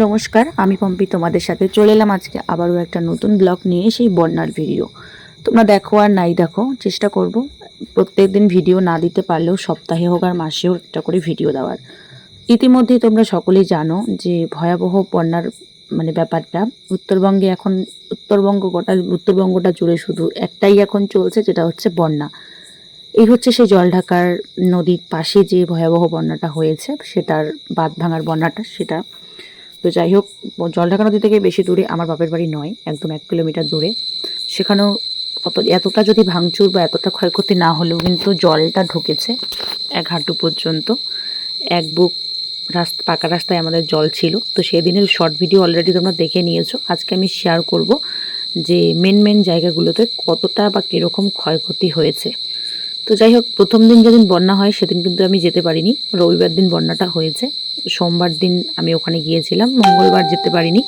নমস্কার, আমি পম্পি তোমাদের সাথে চলে এলাম আজকে আবারও একটা নতুন ব্লগ নিয়ে সেই বন্যার ভিডিও তোমরা দেখো আর নাই দেখো, চেষ্টা করব প্রত্যেক দিন ভিডিও না দিতে পারলেও সপ্তাহে হোক আর মাসে হোক একটা করে ভিডিও দেওয়ার। ইতিমধ্যেই তোমরা সকলেই জানো যে ভয়াবহ বন্যার মানে ব্যাপারটা, উত্তরবঙ্গে এখন উত্তরবঙ্গ গোটা, উত্তরবঙ্গটা জুড়ে শুধু একটাই এখন চলছে, যেটা হচ্ছে বন্যা। এই হচ্ছে সেই জলঢাকার নদীর পাশে যে ভয়াবহ বন্যাটা হয়েছে, সেটার বাঁধ ভাঙার বন্যাটা, সেটা তো যাই হোক জলঢাকা নদী থেকে বেশি দূরে আমার বাপের বাড়ি নয়, একদম এক কিলোমিটার দূরে। সেখানেও অত এতটা যদি ভাঙচুর বা এতটা ক্ষয়ক্ষতি না হলেও কিন্তু জলটা ঢুকেছে এক হাঁটু পর্যন্ত। এক বুক রাস্তা, পাকা রাস্তায় আমাদের জল ছিল। তো সেদিনের শর্ট ভিডিও অলরেডি তোমরা দেখে নিয়েছো। আজকে আমি শেয়ার করব যে মেন মেন জায়গাগুলোতে কতটা বা কীরকম ক্ষয়ক্ষতি হয়েছে। তো যাই হোক, প্রথম দিন যেদিন বন্যা হয়, সেদিন কিন্তু আমি যেতে পারিনি। রবিবার দিন বন্যাটা হয়েছে। সোমবার দিন আমি ওখানে গিয়েছিলাম। মঙ্গলবার যেতে পারিনি।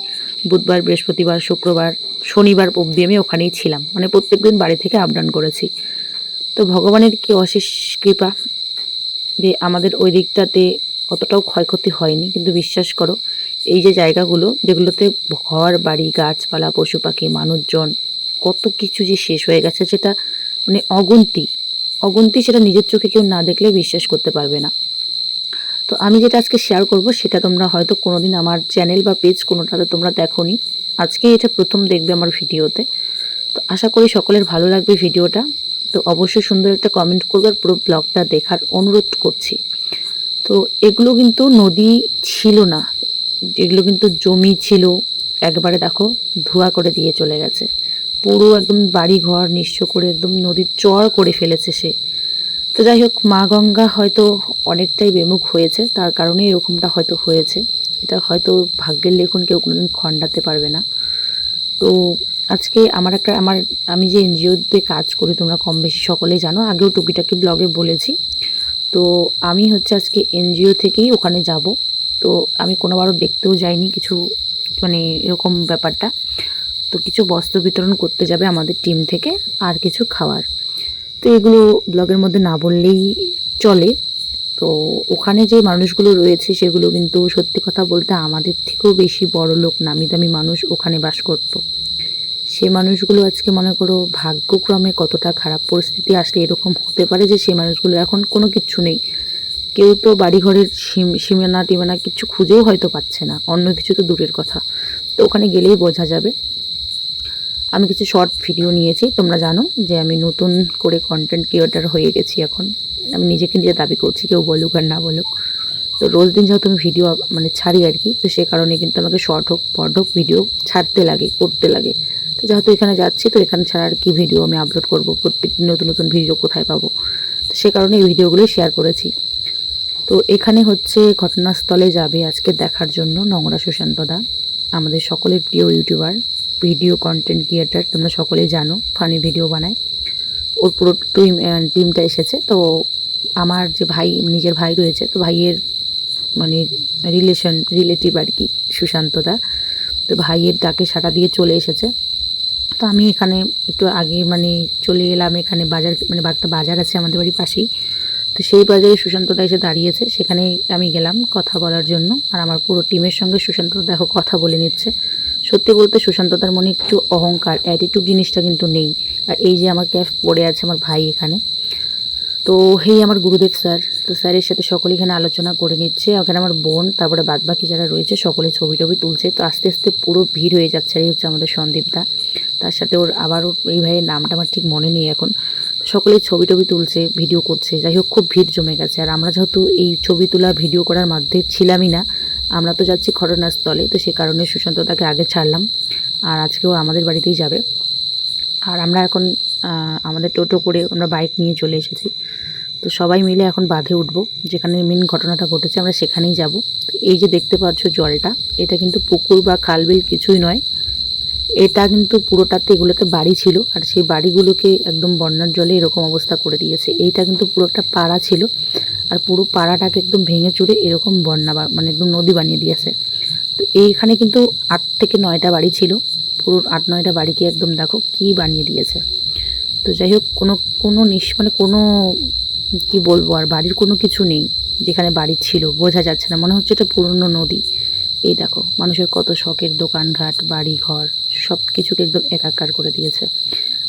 বুধবার, বৃহস্পতিবার, শুক্রবার, শনিবার অবধি আমি ওখানেই ছিলাম। মানে প্রত্যেক দিন বাড়ি থেকে আপ ডাউন করেছি। তো ভগবানের কি অশেষ কৃপা যে আমাদের ওই দিকটাতে অতটাও ক্ষয়ক্ষতি হয়নি। কিন্তু বিশ্বাস করো, এই যে জায়গাগুলো, যেগুলোতে ঘর, বাড়ি, গাছপালা, পশু পাখি, মানুষজন, কত কিছু যে শেষ হয়ে গেছে, সেটা মানে অগুন্তি। অগুন্তি সেটা নিজের চোখে কেউ না দেখলে বিশ্বাস করতে পারবে না। তো আমি যেটা আজকে শেয়ার করব সেটা তোমরা হয়তো কোনোদিন আমার চ্যানেল বা পেজ কোনোটাতে তোমরা দেখোনি। আজকে এটা প্রথম দেখবে আমার ভিডিওতে। তো আশা করি সকলের ভালো লাগবে ভিডিওটা। তো অবশ্যই সুন্দর একটা কমেন্ট করবে আর পুরো ব্লগটা দেখার অনুরোধ করছি। তো এগুলো কিন্তু নদী ছিল না। যেগুলো কিন্তু জমি ছিল। একবারে দেখো ধোয়া করে দিয়ে চলে গেছে। পুরো একদম বাড়ি ঘর নিঃস্ব করে একদম নদীর চর করে ফেলেছে সে। তো যাই হোক, মা গঙ্গা হয়তো অনেকটাই বেমুখ হয়েছে, তার কারণে এরকমটা হয়তো হয়েছে। এটা হয়তো ভাগ্যের লেখন কেউ কোনোদিন খণ্ডাতে পারবে না। তো আজকে আমার একটা, আমার, আমি যে এনজিওতে কাজ করি, তোমরা কম বেশি সকলেই জানো, আগেও টুকিটাকি ব্লগে বলেছি। তো আমি হচ্ছে আজকে এনজিও থেকেই ওখানে যাব। তো আমি কোনোবারও দেখতেও যাইনি কিছু মানে এরকম ব্যাপারটা। তো কিছু বস্ত্র বিতরণ করতে যাবে আমাদের টিম থেকে আর কিছু খাওয়ার। তো এগুলো ব্লগের মধ্যে না বললেই চলে। তো ওখানে যে মানুষগুলো রয়েছে সেগুলো কিন্তু সত্যি কথা বলতে আমাদের থেকেও বেশি বড় লোক নামি দামি মানুষ ওখানে বাস করতো। সে মানুষগুলো আজকে মনে করো ভাগ্যক্রমে কতটা খারাপ পরিস্থিতি আসলে এরকম হতে পারে যে সেই মানুষগুলো এখন কোনো কিচ্ছু নেই। কেউ তো বাড়িঘরের সীম- সীমানা টিমানা কিছু খুঁজেও হয়তো পাচ্ছে না। অন্য কিছু তো দূরের কথা। তো ওখানে গেলেই বোঝা যাবে। আমি কিছু শর্ট ভিডিও নিয়েছি, তোমরা জানো যে আমি নতুন করে কন্টেন্ট ক্রিয়েটার হয়ে গেছি এখন। আমি নিজেকে নিজে দাবি করছি, কেউ বলুক আর না বলুক। তো রোজ দিন যেহেতু আমি ভিডিও মানে ছাড়ি আর কি, তো সে কারণে কিন্তু আমাকে শর্ট হোক পড হোক ভিডিও ছাড়তে লাগে, করতে লাগে। তো যেহেতু এখানে যাচ্ছি, তো এখানে ছাড়া আর কি ভিডিও আমি আপলোড করব? প্রত্যেকদিন নতুন নতুন ভিডিও কোথায় পাবো? তো সে কারণে এই ভিডিওগুলোই শেয়ার করেছি। তো এখানে হচ্ছে ঘটনাস্থলে যাবে আজকে দেখার জন্য নোংরা সুশান্তদা, আমাদের সকলের প্রিয় ইউটিউবার ভিডিও কন্টেন্ট ক্রিয়েটার তোমরা সকলেই জানো ফানি ভিডিও বানায়। ওর পুরো টিম টিমটা এসেছে, তো আমার যে ভাই, নিজের ভাই রয়েছে, তো ভাইয়ের মানে রিলেশন রিলেটিভ আর কি সুশান্তদা তো ভাইয়ের ডাকে সাটা দিয়ে চলে এসেছে। তো আমি এখানে একটু আগে মানে চলে এলাম, এখানে বাজার মানে একটা বাজার আছে আমাদের বাড়ির পাশেই। তো সেই বাজারে সুশান্তদা এসে দাঁড়িয়েছে, সেখানে আমি গেলাম কথা বলার জন্য। আর আমার পুরো টিমের সঙ্গে সুশান্তদা দেখো কথা বলে নিচ্ছে। সত্যি বলতে সুশান্ততার মনে একটু অহংকার অ্যাটিটিউড জিনিসটা কিন্তু নেই। আর এই যে আমার ক্যাফ পড়ে আছে আমার ভাই এখানে। তো হেই আমার গুরুদেব স্যার, তো স্যারের সাথে সকলে এখানে আলোচনা করে নিচ্ছে। ওখানে আমার বোন, তারপরে বাদবাকি যারা রয়েছে, সকলে ছবি টবি তুলছে। তো আস্তে আস্তে পুরো ভিড় হয়ে যাচ্ছে আর এই হচ্ছে আমাদের সন্দীপদা। তার সাথে ওর আবার ওর এই ভাইয়ের নামটা আমার ঠিক মনে নেই এখন। সকলেই ছবি টবি তুলছে, ভিডিও করছে। যাই হোক, খুব ভিড় জমে গেছে। আর আমরা যেহেতু এই ছবি তোলা, ভিডিও করার মধ্যে ছিলামই না আমরা তো যাচ্ছি ঘটনাস্থলে, তো সে কারণে সুশান্ত তাকে আগে ছাড়লাম। আর আজকেও আমাদের বাড়িতেই যাবে। আর আমরা এখন আমাদের টোটো করে আমরা বাইক নিয়ে চলে এসেছি। তো সবাই মিলে এখন বাঁধে উঠবো, যেখানে মেন ঘটনাটা ঘটেছে, আমরা সেখানেই যাব। এই যে দেখতে পাচ্ছ জলটা, এটা কিন্তু পুকুর বা খালবিল কিছুই নয়। এটা কিন্তু পুরোটাতে এগুলোতে বাড়ি ছিল, আর সেই বাড়িগুলোকে একদম বন্যার জলে এরকম অবস্থা করে দিয়েছে। এইটা কিন্তু পুরো একটা পাড়া ছিল, আর পুরো পাড়াটাকে একদম ভেঙে চুরে এরকম বন্যা মানে একদম নদী বানিয়ে দিয়েছে। তো এইখানে কিন্তু আট থেকে নয়টা বাড়ি ছিল, পুরো আট নয়টা বাড়িকে একদম দেখো কি বানিয়ে দিয়েছে। তো যাই হোক, কোনো কোনো নিস মানে কোনো কি বলব আর বাড়ির কোনো কিছু নেই, যেখানে বাড়ি ছিল, বোঝা যাচ্ছে না, মনে হচ্ছে এটা পুরনো নদী। এই দেখো, মানুষের কত শখের দোকানঘাট বাড়ি ঘর সব কিছুকে একদম একাকার করে দিয়েছে।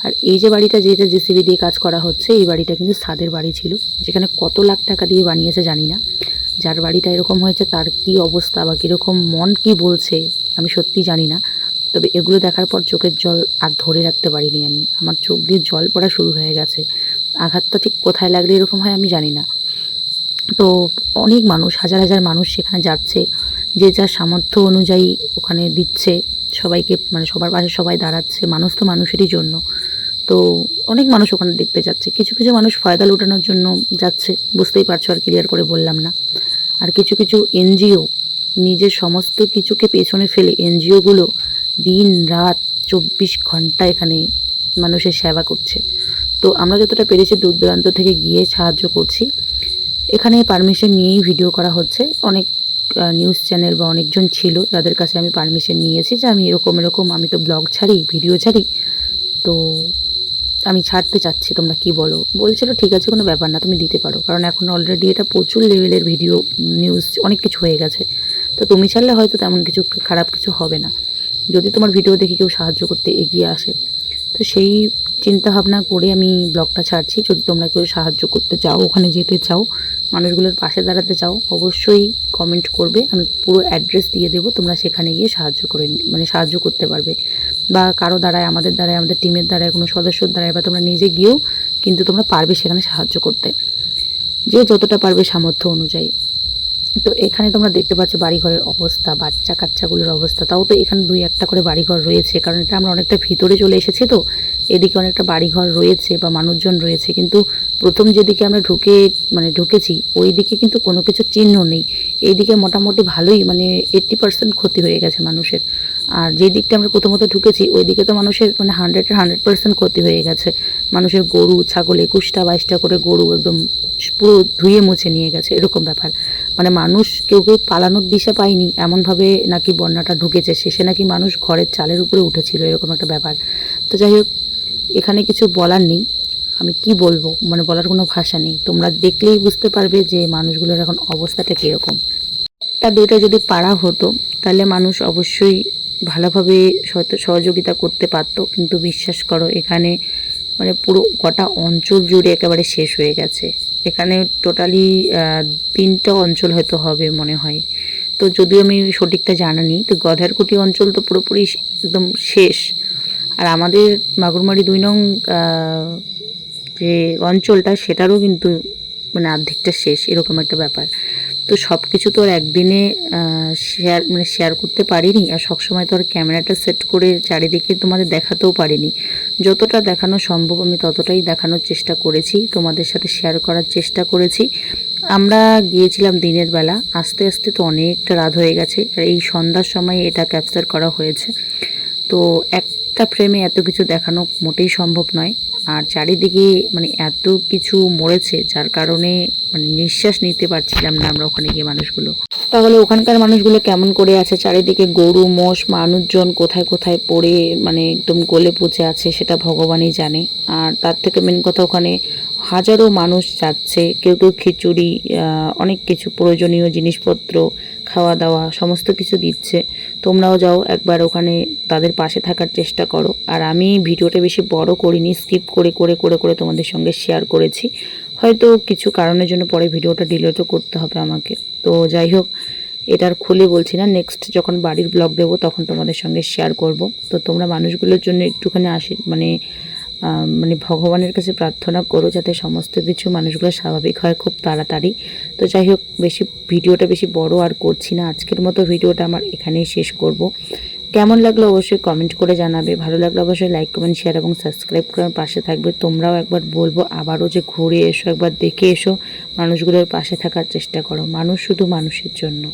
আর এই যে বাড়িটা যেটা জেসিবি দিয়ে কাজ করা হচ্ছে, এই বাড়িটা কিন্তু সাদের বাড়ি ছিল, যেখানে কত লাখ টাকা দিয়ে বানিয়েছে জানি না। যার বাড়িটা এরকম হয়েছে, তার কি অবস্থা বা কীরকম মন কি বলছে, আমি সত্যি জানি না। তবে এগুলো দেখার পর চোখের জল আর ধরে রাখতে পারিনি আমি। আমার চোখ দিয়ে জল পড়া শুরু হয়ে গেছে। আঘাতটা ঠিক কোথায় লাগলে এরকম হয় আমি জানি না। তো অনেক মানুষ, হাজার হাজার মানুষ সেখানে যাচ্ছে। যে যার সামর্থ্য অনুযায়ী ওখানে দিচ্ছে, সবাইকে মানে সবার পাশে সবাই দাঁড়াচ্ছে, মানুষ তো মানুষেরই জন্য। তো অনেক মানুষ ওখানে দেখতে যাচ্ছে। কিছু কিছু মানুষ ফয়দা লুটানোর জন্য যাচ্ছে, বুঝতেই পারছ আর ক্লিয়ার করে বললাম না। আর কিছু কিছু এনজিও, নিজের সমস্ত কিছুকে পেছনে ফেলে এনজিওগুলো দিন রাত চব্বিশ ঘণ্টা এখানে মানুষের সেবা করছে। তো আমরা যতটা পেরেছি দূর দূরান্ত থেকে গিয়ে সাহায্য করছি। এখানে পারমিশন নিয়েই ভিডিও করা হচ্ছে। অনেক নিউজ চ্যানেল বা অনেকজন ছিল যাদের কাছে আমি পারমিশন নিয়েছি যে আমি এরকম এরকম, আমি তো ব্লগ ছাড়ি ভিডিও ছাড়ি। তো আমি ছাড়তে চাচ্ছি, তোমরা কি বলো? বলছিল, ঠিক আছে, কোনো ব্যাপার না, তুমি দিতে পারো। কারণ এখন অলরেডি এটা প্রচুর লেভেলের ভিডিও নিউজ অনেক কিছু হয়ে গেছে। তো তুমি ছাড়লে হয়তো তেমন কিছু, খারাপ কিছু হবে না। যদি তোমার ভিডিও দেখে কেউ সাহায্য করতে এগিয়ে আসে। তো সেই চিন্তা ভাবনা করে আমি ব্লগটা ছাড়ছি। যদি তোমরা কেউ সাহায্য করতে চাও, ওখানে যেতে চাও, মানুষগুলোর পাশে দাঁড়াতে চাও, অবশ্যই কমেন্ট করবে। আমি পুরো অ্যাড্রেস দিয়ে দেবো, তোমরা সেখানে গিয়ে সাহায্য করে মানে সাহায্য করতে পারবে। বা কারও দ্বারায়, আমাদের দ্বারায়, আমাদের টিমের দ্বারায়, কোনো সদস্যর দ্বারায়, বা তোমরা নিজে গিয়েও কিন্তু তোমরা পারবে সেখানে সাহায্য করতে। যে যতটা পারবে সামর্থ্য অনুযায়ী। তো এখানে তোমরা দেখতে পাচ্ছ বাড়িঘরের অবস্থা বাচ্চা কাচ্চাগুলোর অবস্থা। তাও তো এখানে দুই একটা করে বাড়িঘর রয়েছে, কারণ এটা আমরা অনেকটা ভিতরে চলে এসেছি তো। এদিকে অনেকটা বাড়িঘর রয়েছে বা মানুষজন রয়েছে, কিন্তু প্রথম যেদিকে আমরা ঢুকে মানে ঢুকেছি ওই দিকে কিন্তু কোনো কিছু চিহ্ন নেই। এইদিকে মোটামুটি ভালোই মানে এইট্টি পার্সেন্ট ক্ষতি হয়ে গেছে মানুষের। আর যে দিকটা আমরা প্রথমত ঢুকেছি, ওই দিকে তো মানুষের মানে হান্ড্রেড হান্ড্রেড পার্সেন্ট ক্ষতি হয়ে গেছে। মানুষের গরু, ছাগল একুশটা, বাইশটা করে গরু একদম পুরো ধুয়ে মুছে নিয়ে গেছে, এরকম ব্যাপার। মানে মানুষ কেউ কেউ পালানোর দিশা পায়নি, এমনভাবে নাকি বন্যাটা ঢুকেছে। শেষে নাকি মানুষ ঘরের চালের উপরে উঠেছিল, এরকম একটা ব্যাপার। তো যাই হোক, এখানে কিছু বলার নেই। আমি কি বলব? মানে বলার কোনো ভাষা নেই। তোমরা দেখলেই বুঝতে পারবে যে মানুষগুলোর এখন অবস্থাটা কীরকম। তা দুইটা যদি পারা হতো, তাহলে মানুষ অবশ্যই ভালোভাবে সহযোগিতা করতে পারতো। কিন্তু বিশ্বাস করো, এখানে মানে পুরো গোটা অঞ্চল জুড়ে একেবারে শেষ হয়ে গেছে। এখানে টোটালি তিনটা অঞ্চল হয়তো হবে মনে হয়। তো যদিও আমি সঠিকটা জানা নেই তো গধারকুটি অঞ্চল তো পুরোপুরি একদম শেষ। আর আমাদের মাগুরমারি দুই নং যে অঞ্চলটা, সেটারও কিন্তু মানে অর্ধেকটা শেষ, এরকম একটা ব্যাপার। তো সব কিছু তো আর একদিনে শেয়ার মানে শেয়ার করতে পারিনি আর সবসময় তো আর ক্যামেরাটা সেট করে চারিদিকে তোমাদের দেখাতেও পারিনি। যতটা দেখানো সম্ভব আমি ততটাই দেখানোর চেষ্টা করেছি, তোমাদের সাথে শেয়ার করার চেষ্টা করেছি। আমরা গিয়েছিলাম দিনের বেলা, আস্তে আস্তে তো অনেকটা রাত হয়ে গেছে আর এই সন্ধ্যার সময় এটা ক্যাপচার করা হয়েছে। তো একটা ফ্রেমে এত কিছু দেখানো মোটেই সম্ভব নয়। আর চারিদিকে মানে এত কিছু মরেছে, যার কারণে মানে নিঃশ্বাস নিতে পারছিলাম না আমরা ওখানে গিয়ে মানুষগুলো। তাহলে ওখানকার মানুষগুলো কেমন করে আছে? চারিদিকে গরু, মোষ, মানুষজন কোথায় কোথায় পড়ে মানে একদম গলে পচে আছে সেটা ভগবানই জানে। আর তার থেকে মেন কথা ওখানে হাজারো মানুষ যাচ্ছে, কেউ কেউ খিচুড়ি অনেক কিছু প্রয়োজনীয় জিনিসপত্র, খাওয়া দাওয়া, সমস্ত কিছু দিচ্ছে। তোমরাও যাও একবার ওখানে তাদের পাশে থাকার চেষ্টা করো। আর আমি ভিডিওটা বেশি বড় করিনি, স্কিপ করে করে করে করে তোমাদের সঙ্গে শেয়ার করেছি। হয়তো কিছু কারণের জন্য পরে ভিডিওটা ডিলিটও করতে হবে আমাকে। তো যাই হোক এটার খুলে বলছি না নেক্সট যখন বাড়ির ব্লগ দেবো তখন তোমাদের সঙ্গে শেয়ার করব। তো তোমরা মানুষগুলোর জন্য একটুখানি আসি মানে মানে ভগবানের কাছে প্রার্থনা করো যাতে সমস্ত কিছু মানুষগুলো স্বাভাবিক হয় খুব তাড়াতাড়ি। তো যাই হোক, বেশি ভিডিওটা বেশি বড় আর করছি না। আজকের মতো ভিডিওটা আমার এখানেই শেষ করব। কেমন লাগল অবশ্যই কমেন্ট করে জানাবে। ভালো লাগল অবশ্যই লাইক কমেন্ট শেয়ার এবং সাবস্ক্রাইব করে পাশে থাকবে। তোমরাও একবার বলব আবারও যে ঘুরে এসো, একবার দেখে এসো। মানুষগুলোর পাশে থাকার চেষ্টা করো। মানুষ শুধু মানুষের জন্য।